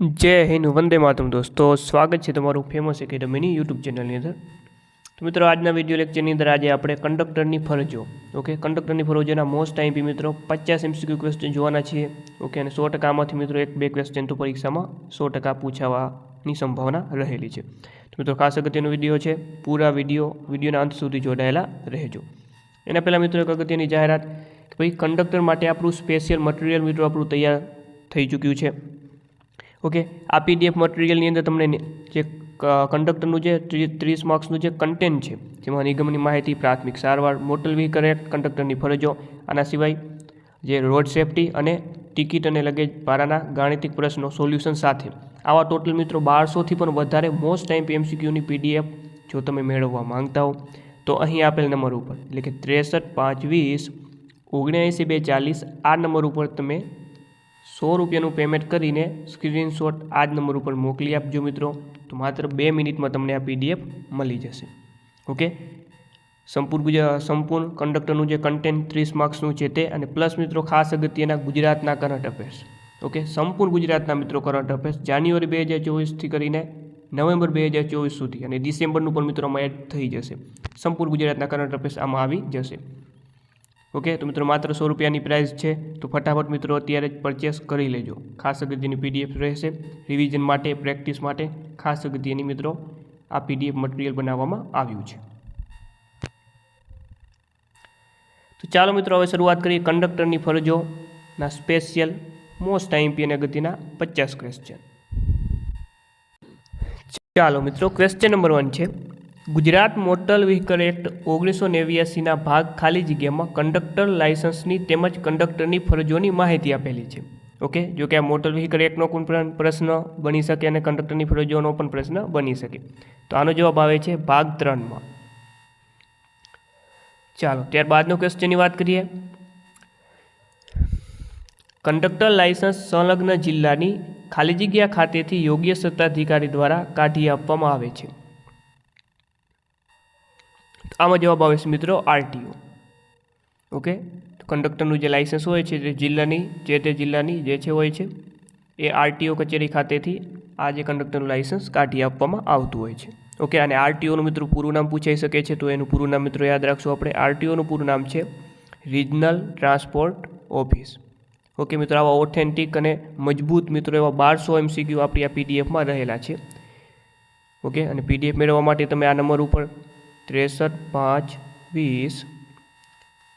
જય હિન્દ, વંદે માતમ દોસ્તો. સ્વાગત છે તમારું ફેમસ એકેડમીની યુટ્યુબ ચેનલની અંદર. તો મિત્રો, આજના વીડિયો લેક્ચરની અંદર આજે આપણે કંડક્ટરની ફરજો ઓકે કંડક્ટરની ફરજોના મોસ્ટ આઈપી મિત્રો પચાસ એમસીક્યુ ક્વેશ્ચન જોવાના છીએ. ઓકે અને સો ટકામાંથી મિત્રો એક બે ક્વેશ્ચન તો પરીક્ષામાં સો ટકા પૂછાવાની સંભાવના રહેલી છે. તો મિત્રો, ખાસ અગત્યનો વીડિયો છે. પૂરા વીડિયો વિડીયોના અંત સુધી જોડાયેલા રહેજો. એના પહેલાં મિત્રો, એક અગત્યની જાહેરાત કે ભાઈ કંડક્ટર માટે આપણું સ્પેશિયલ મટીરિયલ મિત્રો આપણું તૈયાર થઈ ચૂક્યું છે. ઓકે, આ પીડીએફ મટીરિયલની અંદર તમને જે કંડક્ટરનું જે ત્રીસ માર્ક્સનું જે કન્ટેન્ટ છે, જેમાં નિગમની માહિતી, પ્રાથમિક સારવાર મોટલ વ્હીકલ એક્ટ કંડક્ટરની ફરજો, આના સિવાય જે રોડ સેફટી અને ટિકિટ અને લગેજ ભાડાના ગાણિતિક પ્રશ્નો સોલ્યુશન સાથે. આવા ટોટલ મિત્રો બારસોથી પણ વધારે મોસ્ટ ટાઈમ એમસીક્યુની પીડીએફ જો તમે મેળવવા માંગતા હો, તો અહીં આપેલ નંબર ઉપર, એટલે કે ત્રેસઠ પાંચ વીસ ઓગણએંસી બે ચાલીસ, આ નંબર ઉપર તમે સો રૂપિયાનું પેમેન્ટ કરીને સ્ક્રીનશોટ આ જ નંબર ઉપર મોકલી આપજો મિત્રો. તો માત્ર બે મિનિટમાં તમને આ પીડીએફ મળી જશે. ઓકે સંપૂર્ણ ગુજરાત સંપૂર્ણ કંડક્ટરનું જે કન્ટેન્ટ ત્રીસ માર્ક્સનું છે તે અને પ્લસ મિત્રો ખાસ અગત્યના ગુજરાતના કરંટ અફેર્સ ઓકે સંપૂર્ણ ગુજરાતના મિત્રો કરંટ અફેર્સ જાન્યુઆરી બે હજાર ચોવીસથી કરીને નવેમ્બર બે હજાર ચોવીસ સુધી અને ડિસેમ્બરનું પણ મિત્રો એડ થઈ જશે. સંપૂર્ણ ગુજરાતના કરંટ અફેર્સ આમાં આવી જશે. ઓકે, તો મિત્રો માત્ર સો રૂપિયાની પ્રાઇસ છે. તો ફટાફટ મિત્રો અત્યારે જ પરચેસ કરી લેજો. ખાસ અગત્યની પીડીએફ રહેશે. રિવિઝન માટે પ્રેક્ટિસ માટે ખાસ અગત્યની મિત્રો આ પીડીએફ મટીરિયલ બનાવવામાં આવ્યું છે. તો ચાલો મિત્રો હવે શરૂઆત કરીએ કંડક્ટરની ફરજોના સ્પેશિયલ મોસ્ટ આઈમ્પી અને અગત્યના પચાસ ક્વેશ્ચન ચાલો મિત્રો ક્વેશ્ચન નંબર વન છે. ગુજરાત મોટર વ્હીકલ એક્ટ ઓગણીસો નેવ્યાસીના ભાગ ખાલી જગ્યામાં કંડક્ટર લાયસન્સની તેમજ કંડક્ટરની ફરજોની માહિતી આપેલી છે. ઓકે? જો કે આ મોટર વ્હીકલ એક્ટનો પણ પ્રશ્ન બની શકે અને કંડક્ટરની ફરજોનો પણ પ્રશ્ન બની શકે. તો આનો જવાબ આવે છે ભાગ ત્રણમાં. ચાલો, ત્યારબાદનો ક્વેશ્ચનની વાત કરીએ. કંડક્ટર લાયસન્સ સંલગ્ન જિલ્લાની ખાલી જગ્યા ખાતેથી યોગ્ય સત્તાધિકારી દ્વારા કાઢી આપવામાં આવે છે. તો આમાં જવાબ આવે છે મિત્રો આરટીઓ. ઓકે કંડક્ટરનું જે લાઇસન્સ હોય છે તે જિલ્લાની, જે તે જિલ્લાની જે છે હોય છે, એ આરટીઓ કચેરી ખાતેથી આ જે કંડક્ટરનું લાઇસન્સ કાઢી આપવામાં આવતું હોય છે. ઓકે અને આરટીઓનું મિત્રો પૂરું નામ પૂછાઈ શકે છે, તો એનું પૂરું નામ મિત્રો યાદ રાખશું આપણે. આરટીઓનું પૂરું નામ છે રિજનલ ટ્રાન્સપોર્ટ ઓફિસ ઓકે મિત્રો, આવા ઓથેન્ટિક અને મજબૂત મિત્રો એવા બારસો એમસીક્યુ આપણી આ પીડીએફમાં રહેલા છે. ઓકે અને પીડીએફ મેળવવા માટે તમે આ નંબર ઉપર ત્રેસઠ, પાંચ, વીસ,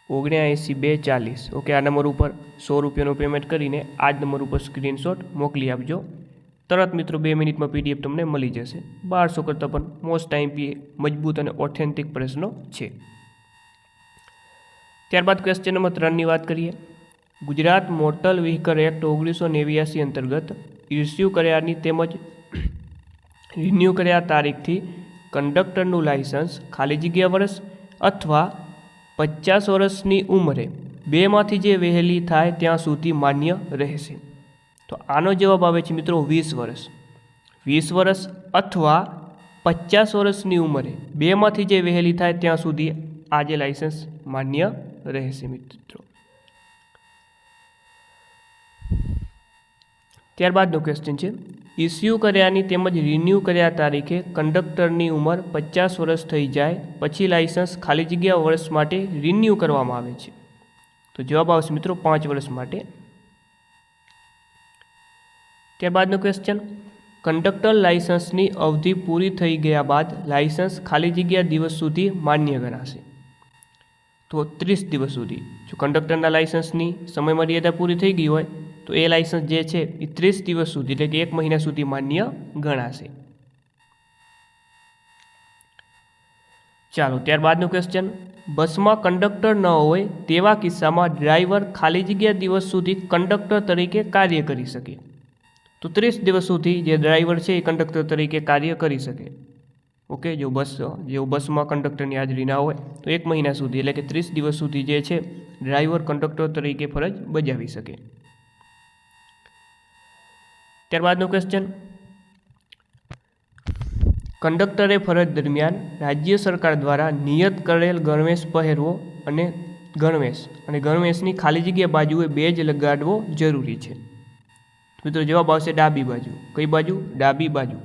ઓગણ્યાએંસી, બે, ચાલીસ. ઓકે આ નંબર ઉપર સો રૂપિયાનું પેમેન્ટ કરીને આ જ નંબર ઉપર સ્ક્રીનશોટ મોકલી આપજો. તરત મિત્રો બે મિનિટમાં પીડીએફ તમને મળી જશે. બારસો કરતાં પણ મોસ્ટ ટાઈમ પી મજબૂત અને ઓથેન્ટિક પ્રશ્નો છે. ત્યારબાદ ક્વેશ્ચન નંબર ત્રણની વાત કરીએ. ગુજરાત મોટર વ્હીકલ એક્ટ ઓગણીસો નેવ્યાસી અંતર્ગત ઇસ્યુ કર્યાની તેમજ રિન્યૂ કર્યા તારીખથી કંડક્ટરનું લાયસન્સ ખાલી જગ્યા વર્ષ અથવા પચાસ વર્ષની ઉંમરે બેમાંથી જે વહેલી થાય ત્યાં સુધી માન્ય રહેશે. તો આનો જવાબ આવે છે મિત્રો વીસ વર્ષ વીસ વર્ષ અથવા પચાસ વર્ષની ઉંમરે બેમાંથી જે વહેલી થાય ત્યાં સુધી આ જે લાયસન્સ માન્ય રહેશે મિત્રો. ત્યારબાદનો ક્વેશ્ચન છે. ઇસ્યુ કર્યાની તેમજ રિન્યૂ કર્યા તારીખે કંડક્ટરની ઉંમર પચાસ વર્ષ થઈ જાય, પછી લાઇસન્સ ખાલી જગ્યા વર્ષ માટે રિન્યૂ કરવામાં આવે છે. તો જવાબ આવશે મિત્રો પાંચ વર્ષ માટે. ત્યારબાદનો ક્વેશ્ચન કંડક્ટર લાઇસન્સની અવધિ પૂરી થઈ ગયા બાદ લાઇસન્સ ખાલી જગ્યા દિવસ સુધી માન્ય ગણાશે. તો ત્રીસ દિવસ સુધી. જો કંડક્ટરના લાઇસન્સની સમયમર્યાદા પૂરી થઈ ગઈ હોય તો એ લાયસન્સ જે છે, એ ત્રીસ દિવસ સુધી, એટલે કે એક મહિના સુધી માન્ય ગણાશે. ચાલો, ત્યારબાદનું ક્વેશ્ચન બસમાં કંડક્ટર ન હોય તેવા કિસ્સામાં ડ્રાઈવર ખાલી જગ્યા દિવસ સુધી કંડક્ટર તરીકે કાર્ય કરી શકે. તો ત્રીસ દિવસ સુધી જે ડ્રાઈવર છે, એ કંડક્ટર તરીકે કાર્ય કરી શકે. ઓકે, જો બસ, જો બસમાં કંડક્ટરની હાજરી ના હોય, તો એક મહિના સુધી, એટલે કે ત્રીસ દિવસ સુધી જે છે ડ્રાઈવર કંડક્ટર તરીકે ફરજ બજાવી શકે. ત્યારબાદનો ક્વેશ્ચન કંડક્ટરે ફરજ દરમિયાન રાજ્ય સરકાર દ્વારા નિયત કરેલ ગણવેશ પહેરવો અને ગણવેશ અને ગણવેશની ખાલી જગ્યા બાજુએ બેજ લગાડવો જરૂરી છે. મિત્રો, જવાબ આવશે ડાબી બાજુ. કઈ બાજુ? ડાબી બાજુ.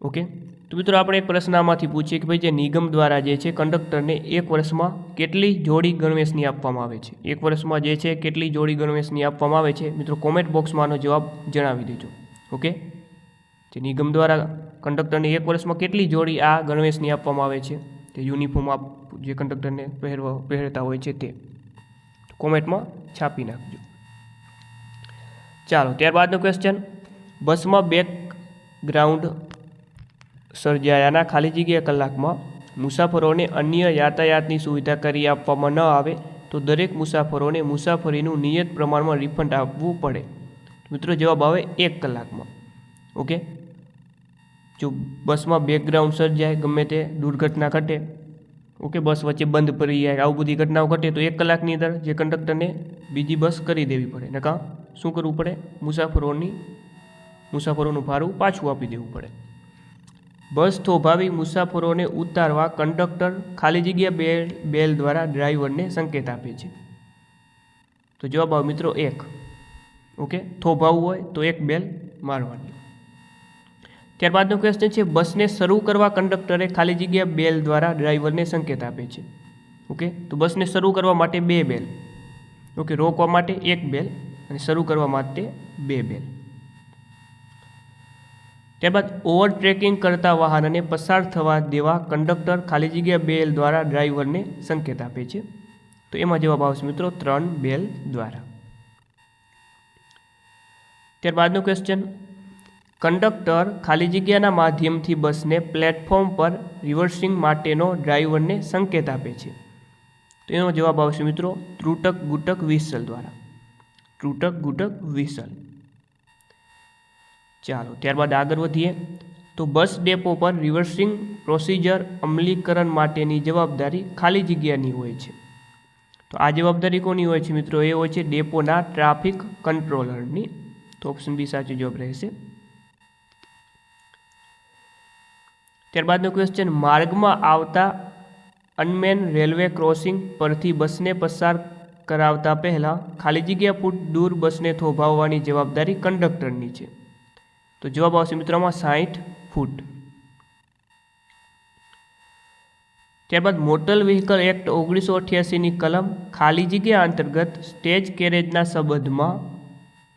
ઓકે? તો મિત્રો આપણે એક પ્રશ્ન આમાંથી પૂછીએ કે ભાઈ જે નિગમ દ્વારા જે છે કંડક્ટરને એક વર્ષમાં કેટલી જોડી ગણવેશની આપવામાં આવે છે? એક વર્ષમાં જે છે કેટલી જોડી ગણવેશની આપવામાં આવે છે? મિત્રો કોમેન્ટ બોક્સમાં આનો જવાબ જણાવી દેજો. ઓકે જે નિગમ દ્વારા કંડક્ટરને એક વર્ષમાં કેટલી જોડી આ ગણવેશની આપવામાં આવે છે? તે યુનિફોર્મ આપ જે કંડક્ટરને પહેરવા, પહેરતા હોય છે તે કોમેન્ટમાં છાપી નાખજો. ચાલો, ત્યારબાદનો ક્વેશ્ચન બસમાં બેક ગ્રાઉન્ડ સર્જાયાના ખાલી જગ્યા કલાકમાં મુસાફરોને અન્ય યાતાયાતની સુવિધા કરી આપવામાં ન આવે તો દરેક મુસાફરોને મુસાફરીનું નિયત પ્રમાણમાં રિફંડ આપવું પડે. મિત્રો, જવાબ આવે એક કલાકમાં. ઓકે જો બસમાં બેકગ્રાઉન્ડ સર્જાય, ગમે તે દુર્ઘટના ઘટે ઓકે બસ વચ્ચે બંધ પડી જાય, આવું બધી ઘટનાઓ ઘટે, તો એક કલાકની અંદર જે કંડક્ટરને બીજી બસ કરી દેવી પડે. ને કાં શું કરવું પડે? મુસાફરોની, મુસાફરોનું ભાડું પાછું આપી દેવું પડે. બસ થોભાવી મુસાફરોને ઉતારવા કંડક્ટર ખાલી જગ્યા બેલ બેલ દ્વારા ડ્રાઈવરને સંકેત આપે છે. તો જવાબ આવો મિત્રો એક. ઓકે? થોભાવવું હોય તો એક બેલ મારવાની. ત્યારબાદનો ક્વેશ્ચન છે, બસને શરૂ કરવા કંડક્ટરે ખાલી જગ્યા બેલ દ્વારા ડ્રાઈવરને સંકેત આપે છે. ઓકે? તો બસને શરૂ કરવા માટે બે બેલ. ઓકે? રોકવા માટે એક બેલ અને શરૂ કરવા માટે બે બેલ. ત્યારબાદ ઓવર ટ્રેકિંગ કરતા વાહનને પસાર થવા દેવા કંડક્ટર ખાલી જગ્યા બેલ દ્વારા ડ્રાઈવરને સંકેત આપે છે. તો એમાં જવાબ આવશે મિત્રો ત્રણ બેલ દ્વારા. ત્યારબાદનો ક્વેશ્ચન કંડક્ટર ખાલી જગ્યાના માધ્યમથી બસને પ્લેટફોર્મ પર રિવર્સિંગ માટેનો ડ્રાઈવરને સંકેત આપે છે. તો એનો જવાબ આવશે મિત્રો ત્રુટક ગુટક વિસલ દ્વારા. ત્રુટક ગુટક વિસલ. ચાલો, ત્યારબાદ આગળ વધીએ. તો બસ ડેપો પર રિવર્સિંગ પ્રોસિજર અમલીકરણ માટેની જવાબદારી ખાલી જગ્યાની હોય છે. તો આ જવાબદારી કોની હોય છે મિત્રો? એ હોય છે ડેપોના ટ્રાફિક કંટ્રોલરની. તો ઓપ્શન બી સાચો જવાબ રહેશે. ત્યારબાદનો ક્વેશ્ચન, માર્ગમાં આવતા અનમેન રેલવે ક્રોસિંગ પરથી બસને પસાર કરાવતા પહેલાં ખાલી જગ્યા ફૂટ દૂર બસને થોભાવવાની જવાબદારી કંડક્ટરની છે. તો જવાબ આવશે મિત્રોમાં સાઠ ફૂટ. ત્યારબાદ મોટર વ્હીકલ એક્ટ ઓગણીસો અઠ્યાસીની કલમ ખાલી જગ્યા અંતર્ગત સ્ટેજ કેરેજના સંબંધમાં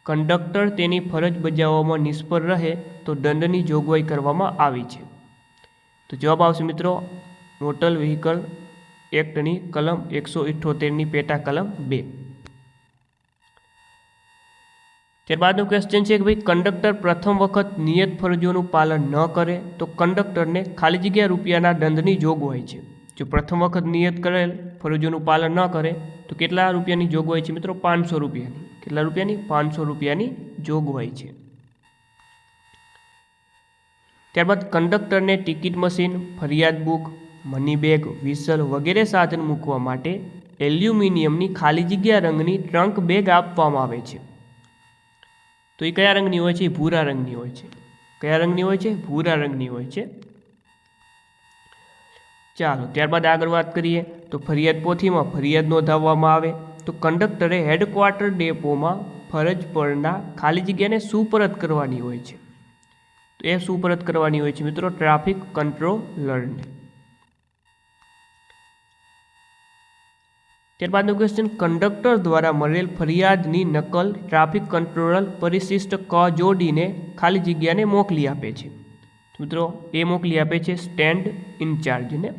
કંડક્ટર તેની ફરજ બજાવવામાં નિષ્ફળ રહે તો દંડની જોગવાઈ કરવામાં આવી છે. તો જવાબ આવશે મિત્રો મોટર વ્હીકલ એક્ટની કલમ એકસો ઇઠ્ઠોતેરની પેટા કલમ બે. ત્યારબાદનું ક્વેશ્ચન છે કે ભાઈ કંડક્ટર પ્રથમ વખત નિયત ફરજોનું પાલન ન કરે તો કંડક્ટરને ખાલી જગ્યા રૂપિયાના દંડની જોગવાઈ છે. જો પ્રથમ વખત નિયત કરેલ ફરજોનું પાલન ન કરે તો કેટલા રૂપિયાની જોગવાઈ છે મિત્રો? પાંચસો રૂપિયાની. કેટલા રૂપિયાની? પાંચસો રૂપિયાની જોગવાઈ છે. ત્યારબાદ કંડક્ટરને ટિકિટ મશીન ફરિયાદ બુક મની બેગ વિસલ વગેરે સાધન મૂકવા માટે એલ્યુમિનિયમની ખાલી જગ્યા રંગની ટ્રંક બેગ આપવામાં આવે છે. તો એ કયા રંગની હોય છે? એ ભૂરા રંગની હોય છે. કયા રંગની હોય છે? ભૂરા રંગની હોય છે. ચાલો, ત્યારબાદ આગળ વાત કરીએ. તો ફરિયાદ પોથીમાં ફરિયાદ નોંધાવવામાં આવે. તો કંડક્ટરે હેડક્વાર્ટર ડેપોમાં ફરજ પરના ખાલી જગ્યાને સુપરત કરવાની હોય છે. તો એ સુપરત કરવાની હોય છે. મિત્રો, ટ્રાફિક કંટ્રોલરને. ત્યારબાદનો ક્વેશ્ચન કંડક્ટર દ્વારા મળેલ ફરિયાદની નકલ ટ્રાફિક કંટ્રોલર પરિશિષ્ટ ક જોડીને ખાલી જગ્યાને મોકલી આપે છે. મિત્રો, એ મોકલી આપે છે સ્ટેન્ડ ઇન્ચાર્જને.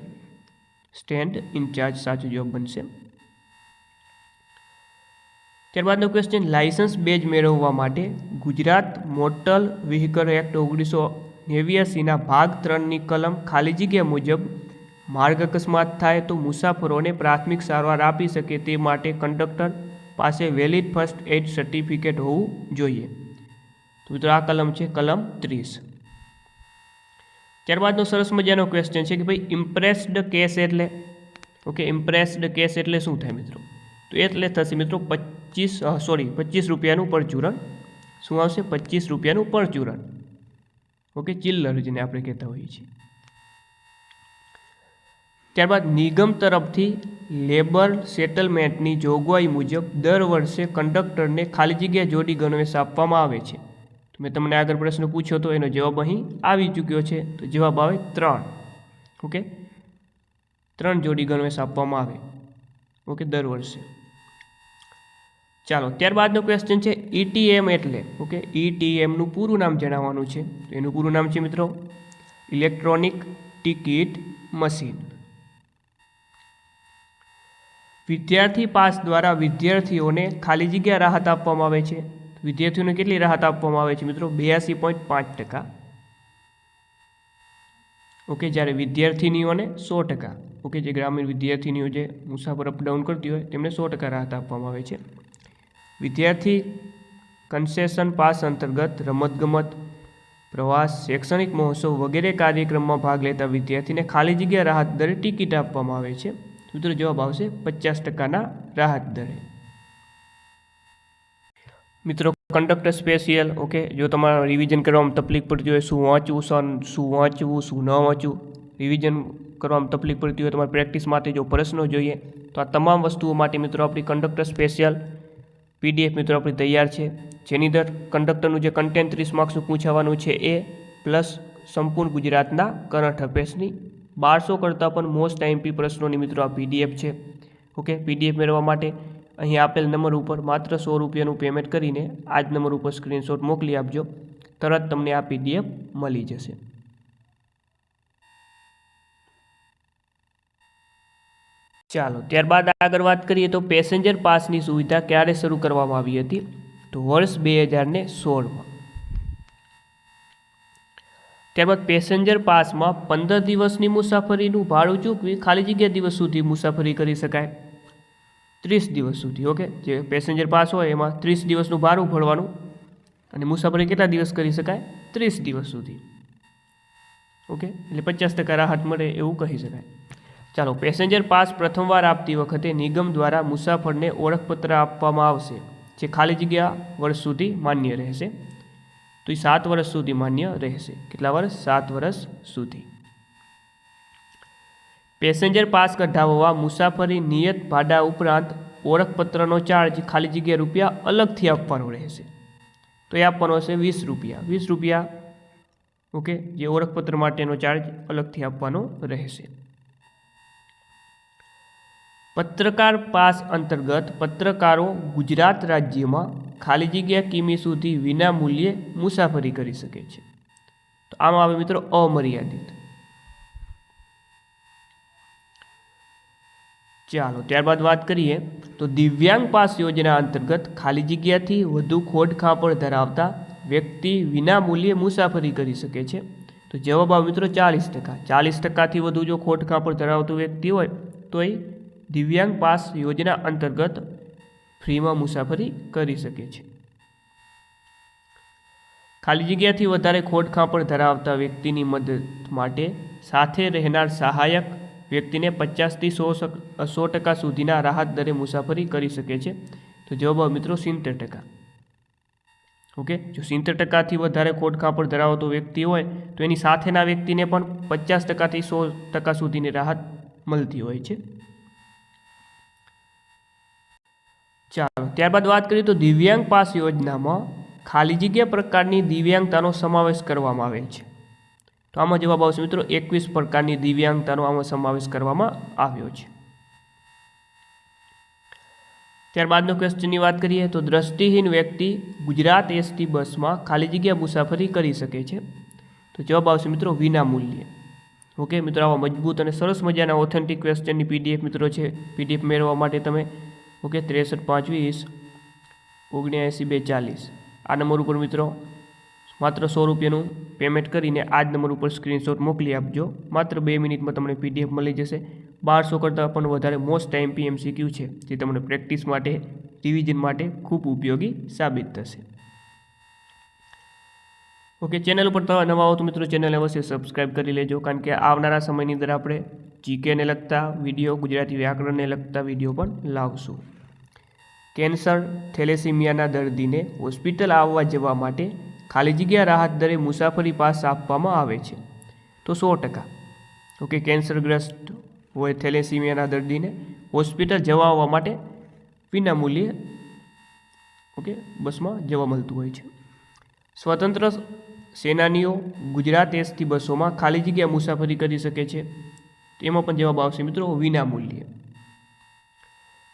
સ્ટેન્ડ ઇન્ચાર્જ સાચો જવાબ બનશે. ત્યારબાદનો ક્વેશ્ચન લાયસન્સ બેજ મેળવવા માટે ગુજરાત મોટર વ્હીકલ એક્ટ ઓગણીસો નેવ્યાસીના ભાગ ત્રણની કલમ ખાલી જગ્યા મુજબ માર્ગ અકસ્માત થાય તો મુસાફરોને પ્રાથમિક સારવાર આપી શકે તે માટે કંડક્ટર પાસે વેલિડ ફર્સ્ટ એડ સર્ટિફિકેટ હોવું જોઈએ. તો મિત્રો, આ કલમ છે કલમ ત્રીસ. ત્યારબાદનો સરસ મજાનો ક્વેશ્ચન છે કે ભાઈ ઇમ્પ્રેસ્ડ કેસ એટલે? ઓકે ઇમ્પ્રેસ્ડ કેસ એટલે શું થાય મિત્રો? તો એટલે થશે મિત્રો, પચીસ સોરી પચીસ રૂપિયાનું પરચુરણ. શું આવશે? પચીસ રૂપિયાનું પરચુરણ. ઓકે ચિલ્લર જેને આપણે કહેતા હોઈએ છીએ. ત્યારબાદ નિગમ તરફથી લેબર સેટલમેન્ટની જોગવાઈ મુજબ દર વર્ષે કંડક્ટરને ખાલી જગ્યા જોડી ગણવેશ આપવામાં આવે છે. તો મેં તમને આગળ પ્રશ્ન પૂછ્યો તો એનો જવાબ અહીં આવી ચૂક્યો છે. તો જવાબ આવે ત્રણ. ઓકે? ત્રણ જોડી ગણવેશ આપવામાં આવે. ઓકે, દર વર્ષે. ચાલો, ત્યારબાદનો ક્વેશ્ચન છે ઈટીએમ એટલે, ઓકે? ઈટીએમનું પૂરું નામ જણાવવાનું છે. તો એનું પૂરું નામ છે મિત્રો, ઇલેક્ટ્રોનિક ટિકિટ મશીન. વિદ્યાર્થી પાસ દ્વારા વિદ્યાર્થીઓને ખાલી જગ્યા રાહત આપવામાં આવે છે. વિદ્યાર્થીઓને કેટલી રાહત આપવામાં આવે છે મિત્રો? બ્યાસી પોઈન્ટ પાંચ ટકા. ઓકે, જ્યારે વિદ્યાર્થીનીઓને સો ટકા. ઓકે, જે ગ્રામીણ વિદ્યાર્થીનીઓ જે મુસાફર અપડાઉન કરતી હોય તેમને સો ટકા રાહત આપવામાં આવે છે. વિદ્યાર્થી કન્સેશન પાસ અંતર્ગત રમતગમત, પ્રવાસ, શૈક્ષણિક મહોત્સવ વગેરે કાર્યક્રમમાં ભાગ લેતા વિદ્યાર્થીને ખાલી જગ્યા રાહત દરે ટિકિટ આપવામાં આવે છે. મિત્રો જવાબ આવશે પચાસ ટકાના રાહત દરે. મિત્રો કંડક્ટર સ્પેશિયલ ઓકે જો તમારે રિવિઝન કરવામાં તકલીફ પડતી હોય, શું વાંચવું શું શું વાંચવું, શું ન વાંચવું? રિવિઝન કરવામાં તકલીફ પડતી હોય, તમારે પ્રેક્ટિસ માટે જો પ્રશ્નો જોઈએ, તો આ તમામ વસ્તુઓ માટે મિત્રો આપણી કંડક્ટર સ્પેશિયલ પીડીએફ મિત્રો આપણી તૈયાર છે. જેની અંદર કંડક્ટરનું જે કન્ટેન્ટ ત્રીસ માર્ક્સનું પૂછાવાનું છે એ પ્લસ સંપૂર્ણ ગુજરાતના કરંટ અફેર્સની બારસો કરતાં પણ મોસ્ટ આઈમ્પી પ્રશ્નોની મિત્રો આ પીડીએફ છે. ઓકે પીડીએફ મેળવવા માટે અહીં આપેલ નંબર ઉપર માત્ર સો રૂપિયાનું પેમેન્ટ કરીને આ જ નંબર ઉપર સ્ક્રીનશોટ મોકલી આપજો. તરત તમને આ પીડીએફ મળી જશે. ચાલો, ત્યારબાદ આગળ વાત કરીએ તો પેસેન્જર પાસની સુવિધા ક્યારે શરૂ કરવામાં આવી હતી? તો વર્ષ બે હજારને સોળમાં. ત્યારબાદ પેસેન્જર પાસમાં પંદર દિવસની મુસાફરીનું ભાડું ચૂકવી ખાલી જગ્યા દિવસ સુધી મુસાફરી કરી શકાય. ત્રીસ દિવસ સુધી, ઓકે? જે પેસેન્જર પાસ હોય એમાં ત્રીસ દિવસનું ભાડું ભરવાનું અને મુસાફરી કેટલા દિવસ કરી શકાય? ત્રીસ દિવસ સુધી. ઓકે? એટલે પચાસ ટકા રાહત મળે એવું કહી શકાય. ચાલો, પેસેન્જર પાસ પ્રથમવાર આપતી વખતે નિગમ દ્વારા મુસાફરને ઓળખપત્ર આપવામાં આવશે, જે ખાલી જગ્યા વર્ષ સુધી માન્ય રહેશે. તો એ સાત વર્ષ સુધી માન્ય રહેશે. કેટલા વર્ષ સાત વર્ષ સુધી. પેસેન્જર પાસ કઢાવવા મુસાફરી નિયત ભાડા ઉપરાંત ઓળખપત્રનો ચાર્જ ખાલી જગ્યા રૂપિયા અલગથી આપવાનો રહેશે. તો એ આપવાનો હશે વીસ રૂપિયા. વીસ રૂપિયા ઓકે જે ઓળખપત્ર માટેનો ચાર્જ અલગથી આપવાનો રહેશે. પત્રકાર પાસ અંતર્ગત પત્રકારો ગુજરાત રાજ્યમાં ખાલી જગ્યા કિમી સુધી વિના મૂલ્યે મુસાફરી કરી શકે છે. તો આમાં આવે મિત્રો અમર્યાદિત. ચાલો ત્યારબાદ વાત કરીએ તો દિવ્યાંગ પાસ યોજના અંતર્ગત ખાલી જગ્યાથી વધુ ખોડ ખાપડ ધરાવતા વ્યક્તિ વિના મૂલ્યે મુસાફરી કરી શકે છે. તો જવાબ આવે મિત્રો ચાલીસ ટકા. ચાલીસ ટકાથી વધુ જો ખોટ ખાપડ ધરાવતું વ્યક્તિ હોય, તો એ દિવ્યાંગ પાસ યોજના અંતર્ગત ફ્રીમાં મુસાફરી કરી શકે છે. ખાલી જગ્યાથી વધારે ખોટખાંપણ ધરાવતા વ્યક્તિની મદદ માટે સાથે રહેનાર સહાયક વ્યક્તિને પચાસથી સો સો ટકા સુધીના રાહત દરે મુસાફરી કરી શકે છે. તો જવાબ મિત્રો સિત્તેર ટકા. ઓકે? જો સિત્તેર ટકાથી વધારે ખોટખાંપણ ધરાવતો વ્યક્તિ હોય, તો એની સાથેના વ્યક્તિને પણ પચાસ ટકાથી સો ટકા સુધીની રાહત મળતી હોય છે. ચાલો, ત્યારબાદ વાત કરીએ તો દિવ્યાંગ પાસ યોજનામાં ખાલી જગ્યા પ્રકારની દિવ્યાંગતાનો સમાવેશ કરવામાં આવેલ છે. તો આમાં જવાબ આવશે મિત્રો, એકવીસ પ્રકારની દિવ્યાંગતાનો આમાં સમાવેશ કરવામાં આવ્યો છે. ત્યારબાદનો ક્વેશ્ચનની વાત કરીએ તો દ્રષ્ટિહીન વ્યક્તિ ગુજરાત એસટી બસમાં ખાલી જગ્યા મુસાફરી કરી શકે છે. તો જવાબ આવશે મિત્રો, વિના મૂલ્યે. ઓકે, મિત્રો, આવા મજબૂત અને સરસ મજાના ઓથેન્ટિક ક્વેશ્ચનની પીડીએફ મિત્રો છે, પીડીએફ મેળવવા માટે તમે ઓકે, ત્રેસઠ પાંચ વીસ ઓગણ્યાએંસી બે ચાલીસ. આ નંબર ઉપર મિત્રો માત્ર સો રૂપિયાનું પેમેન્ટ કરીને આ જ નંબર ઉપર સ્ક્રીનશોટ મોકલી આપજો. માત્ર બે મિનિટમાં તમને પીડીએફ મળી જશે. બારસો કરતાં પણ વધારે મોસ્ટ ટાઈમ પીએમસીક્યુ છે, જે તમને પ્રેક્ટિસ માટે રિવિઝન માટે ખૂબ ઉપયોગી સાબિત થશે. ઓકે ચેનલ ઉપર તમે નવા હો તો મિત્રો ચેનલ અવશ્ય સબસ્ક્રાઈબ કરી લેજો, કારણ કે આવનારા સમયની અંદર આપણે જીકેને લગતા વીડિયો ગુજરાતી વ્યાકરણને લગતા વીડિયો પણ લાવશું. કેન્સર, થેલેસીમિયાના દર્દીને હોસ્પિટલ આવવા જવા માટે ખાલી જગ્યા રાહત દરે મુસાફરી પાસ આપવામાં આવે છે. તો સો ટકા. ઓકે, કેન્સરગ્રસ્ત હોય થેલેસીમિયાના દર્દીને હોસ્પિટલ જવા આવવા માટે વિના મૂલ્યે, ઓકે, બસમાં જવા મળતું હોય છે. સ્વતંત્ર સેનાનીઓ ગુજરાત એસટી બસોમાં ખાલી જગ્યા મુસાફરી કરી શકે છે. તેમાં પણ જવાબ આવશે મિત્રો વિના મૂલ્યે.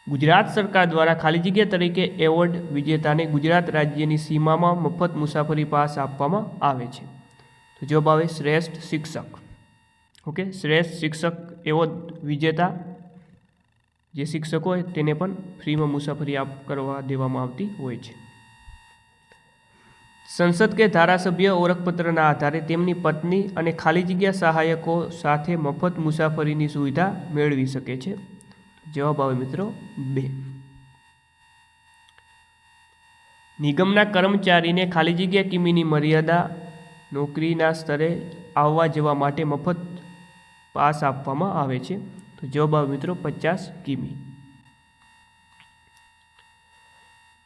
ગુજરાત સરકાર દ્વારા ખાલી જગ્યા તરીકે એવોર્ડ વિજેતાને ગુજરાત રાજ્યની સીમામાં મફત મુસાફરી પાસ આપવામાં આવે છે. તો જવાબ આવે શ્રેષ્ઠ શિક્ષક. ઓકે, શ્રેષ્ઠ શિક્ષક, એવોર્ડ વિજેતા જે શિક્ષક હોય તેને પણ ફ્રીમાં મુસાફરી આપ કરવા દેવામાં આવતી હોય છે. સંસદ કે ધારાસભ્ય ઓળખપત્રના આધારે તેમની પત્ની અને ખાલી જગ્યા સહાયકો સાથે મફત મુસાફરીની સુવિધા મેળવી શકે છે. જવાબ આવે મિત્રો બે. નિગમના કર્મચારીને ખાલી જગ્યા કિમીની મર્યાદા નોકરીના સ્તરે આવવા જવા માટે મફત પાસ આપવામાં આવે છે. તો જવાબ આવે મિત્રો પચાસ કિમી.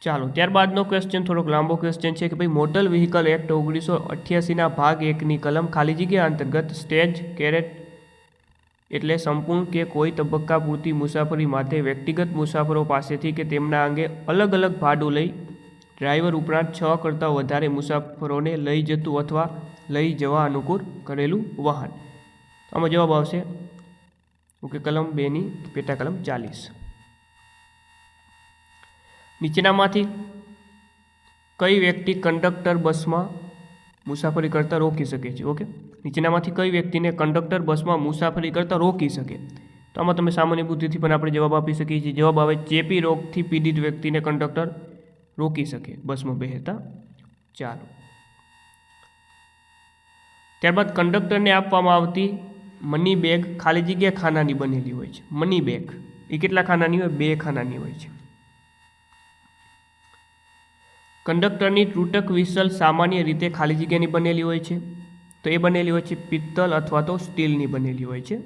ચાલો, ત્યારબાદનો ક્વેશ્ચન થોડોક લાંબો ક્વેશ્ચન છે કે ભાઈ મોટર વ્હીકલ એક્ટ ઓગણીસો અઠ્યાસીના ભાગ એકની કલમ ખાલી જગ્યા અંતર્ગત સ્ટેજ, કેરેટ એટલે સંપૂર્ણ કે કોઈ તબક્કા પૂરતી મુસાફરી માટે વ્યક્તિગત મુસાફરો પાસેથી કે તેમના અંગે અલગ અલગ ભાડું લઈ ડ્રાઈવર ઉપરાંત છ કરતાં વધારે મુસાફરોને લઈ જતું અથવા લઈ જવા અનુકૂળ કરેલું વાહન. આમાં જવાબ આવશે ઓકે કલમ બેની પેટા કલમ ચાલીસ. નીચેનામાંથી કઈ વ્યક્તિ કંડક્ટર બસમાં મુસાફરી કરતાં રોકી શકે છે, ઓકે? નીચેનામાંથી કઈ વ્યક્તિને કંડક્ટર બસમાં મુસાફરી કરતાં રોકી શકે? તો આમાં તમે સામાન્ય બુદ્ધિથી પણ આપણે જવાબ આપી શકીએ છીએ. જવાબ આવે, ચેપી રોગથી પીડિત વ્યક્તિને કંડક્ટર રોકી શકે બસમાં બેહતા ચાલો. ત્યારબાદ કંડક્ટરને આપવામાં આવતી મની બેગ ખાલી જગ્યા ખાનાની બનેલી હોય છે. Money bag. એ કેટલા ખાનાની હોય? બે ખાનાની હોય છે. કંડક્ટરની તૂટક વિસલ સામાન્ય રીતે ખાલી જગ્યાની બનેલી હોય છે. તો એ બનેલી હોય છે પિત્તલ અથવા તો સ્ટીલની બનેલી હોય છે.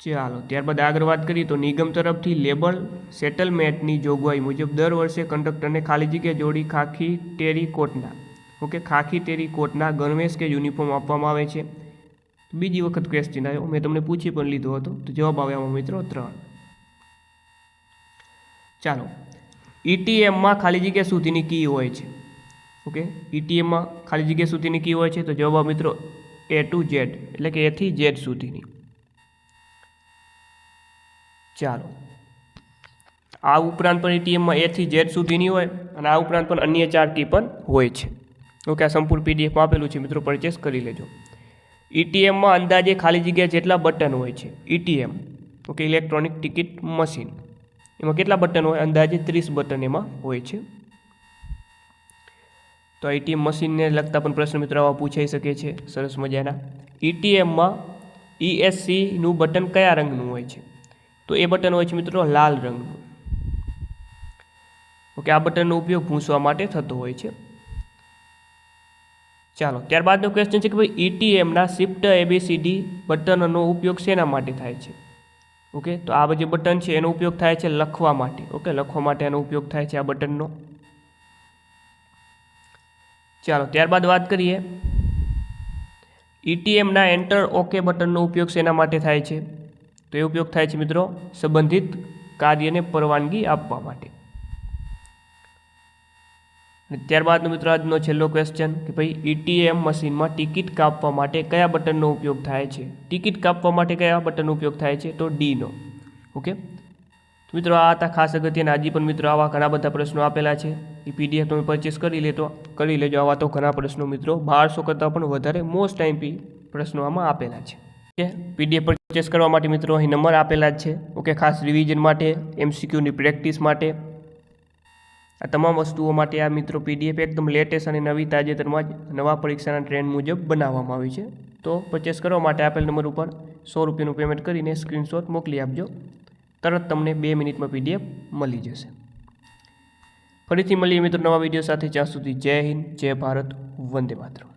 ચાલો, ત્યારબાદ આગળ વાત કરીએ તો નિગમ તરફથી લેબર સેટલમેન્ટની જોગવાઈ મુજબ દર વર્ષે કંડક્ટરને ખાલી જગ્યા જોડી ખાખી ટેરી કોટના, ઓકે, ખાખી ટેરી કોટના ગણવેશ કે યુનિફોર્મ આપવામાં આવે છે. બીજી વખત ક્વેશ્ચન આવ્યો, મેં તમને પૂછી પણ લીધો હતો, તો જવાબ આવ્યામાં મિત્રો ત્રણ. ચાલો ઈટીએમમાં ખાલી જગ્યા સુધીની કી હોય છે. ઓકે ઈટીએમમાં ખાલી જગ્યા સુધીની કી હોય છે. તો જવાબ મિત્રો એ ટુ ઝેડ એટલે કે એથી ઝેડ સુધીની. ચાલો. આ ઉપરાંત પણ એટીએમમાં એથી ઝેડ સુધીની હોય અને આ ઉપરાંત પણ અન્ય ચાર કી પણ હોય છે. ઓકે આ સંપૂર્ણ પીડીએફમાં આપેલું છે. મિત્રો પરચેસ કરી લેજો. ઈટીએમમાં અંદાજે ખાલી જગ્યા જેટલા બટન હોય છે. ETM okay electronic ticket machine એમાં કેટલા બટન હોય? અંદાજે ત્રીસ બટન એમાં હોય છે. તો એટીએમ મશીનને લગતા પણ પ્રશ્ન મિત્રો આવા પૂછાઈ શકે છે. સરસ મજાના. ઈટીએમમાં ઈએસસીનું બટન કયા રંગનું હોય છે? તો એ બટન હોય છે મિત્રો લાલ રંગનું. ઓકે, આ બટનનો ઉપયોગ ભૂંસવા માટે થતો હોય છે. ચાલો, ત્યારબાદનો ક્વેશ્ચન છે કે ભાઈ ઈટીએમના શિફ્ટ એબીસીડી બટનનો ઉપયોગ શેના માટે થાય છે? ઓકે? તો આ જે બટન છે, એનો ઉપયોગ થાય છે લખવા માટે. ઓકે? લખવા માટે એનો ઉપયોગ થાય છે આ બટનનો. ચાલો, ત્યારબાદ વાત કરીએ. ઈટીએમના એન્ટર ઓકે બટનનો ઉપયોગ શેના માટે થાય છે? તો એ ઉપયોગ થાય છે મિત્રો, સંબંધિત કાર્યને પરવાનગી આપવા માટે. અને ત્યારબાદનો મિત્રો આજનો છેલ્લો ક્વેશ્ચન કે ભાઈ ઈટીએમ મશીનમાં ટિકિટ કાપવા માટે કયા બટનનો ઉપયોગ થાય છે? ટિકિટ કાપવા માટે કયા બટનનો ઉપયોગ થાય છે? તો ડીનો ઓકે મિત્રો આ હતા ખાસ અગત્યના. હજી પણ મિત્રો આવા ઘણા બધા પ્રશ્નો આપેલા છે. એ પીડીએફ તમે પરચેસ કરી લેતો, કરી લેજો. આવા તો ઘણા પ્રશ્નો મિત્રો. બારસો કરતાં પણ વધારે મોસ્ટ ટાઈમ પ્રશ્નો આમાં આપેલા છે. ઓકે પીડીએફ પરચેસ કરવા માટે મિત્રો અહીં નંબર આપેલા જ છે. ઓકે ખાસ રિવિઝન માટે એમસીક્યુની પ્રેક્ટિસ માટે આ તમામ વસ્તુઓ માટે આ મિત્રો પીડીએફ એકદમ લેટેસ્ટ અને નવી તાજેતરમાં જ નવા પરીક્ષાના ટ્રેન્ડ મુજબ બનાવવામાં આવી છે. તો પરચેસ કરવા માટે આપેલ નંબર ઉપર સો રૂપિયાનું પેમેન્ટ કરીને સ્ક્રીનશોટ મોકલી આપજો. તરત તમને બે મિનિટમાં પીડીએફ મળી જશે. ફરીથી મળીએ મિત્રો નવા વીડિયો સાથે. જ્યાં સુધી જય હિન્દ, જય ભારત, વંદે માતરમ.